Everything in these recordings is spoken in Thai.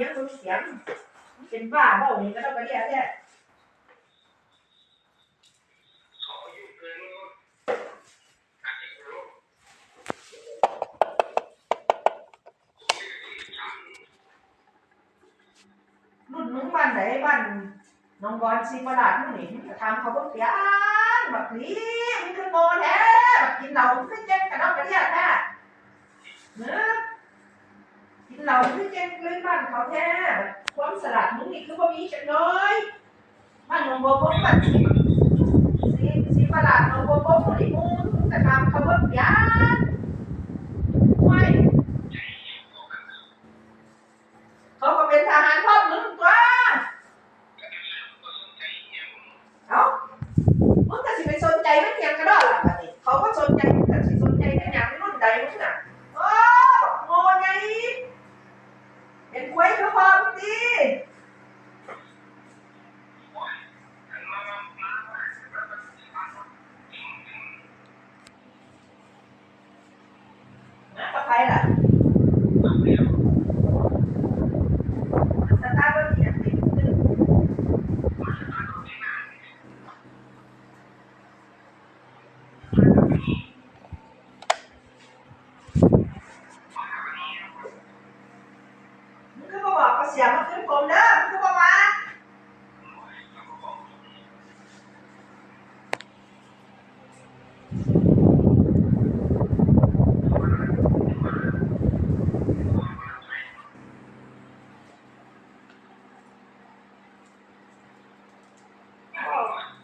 ถียงมึงเสียง เป็นบ้าเปล่าเนี่ยก็ต้องไปเรียกแท้รุ่นมึงบ้านไหนบ้านน้องบอลซีประหลาดมึงนี่มึงจะทำเขาเพิ่งเสียงแบบนี้มึงคือโง่แท้แบบกินเหล้ามึงคือเจ๊งกับน้องกระเดียดแท้เนื้อ เหล้ามึงคือเจ๊งเลยบ้านเขาแท้ความสลัดมึงนี่คือบ่มีจังเลยบ้านน้องบัวพงบ้านซีซีประหลาดน้องบัวพงมึงนี่มึงจะทำเขาเพิ่งเสียงไม่เขาก็เป็นทหารพ่อมึงตัวเอ้ามึงก็สิไปสนใจไม่เพียงกระดอกล่ะบัดนี้เขาก็สนใจมึงก็สิสนใจกันอย่างรุ่นใดมึงน่ะ มึงก็มาบอกกระเสียมาขึ้นผมเด้อมึงก็มาว่า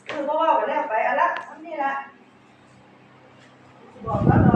คือบ่เว้ากันแล้วไปเอาละมันนี่ละบอกแล้วเนาะ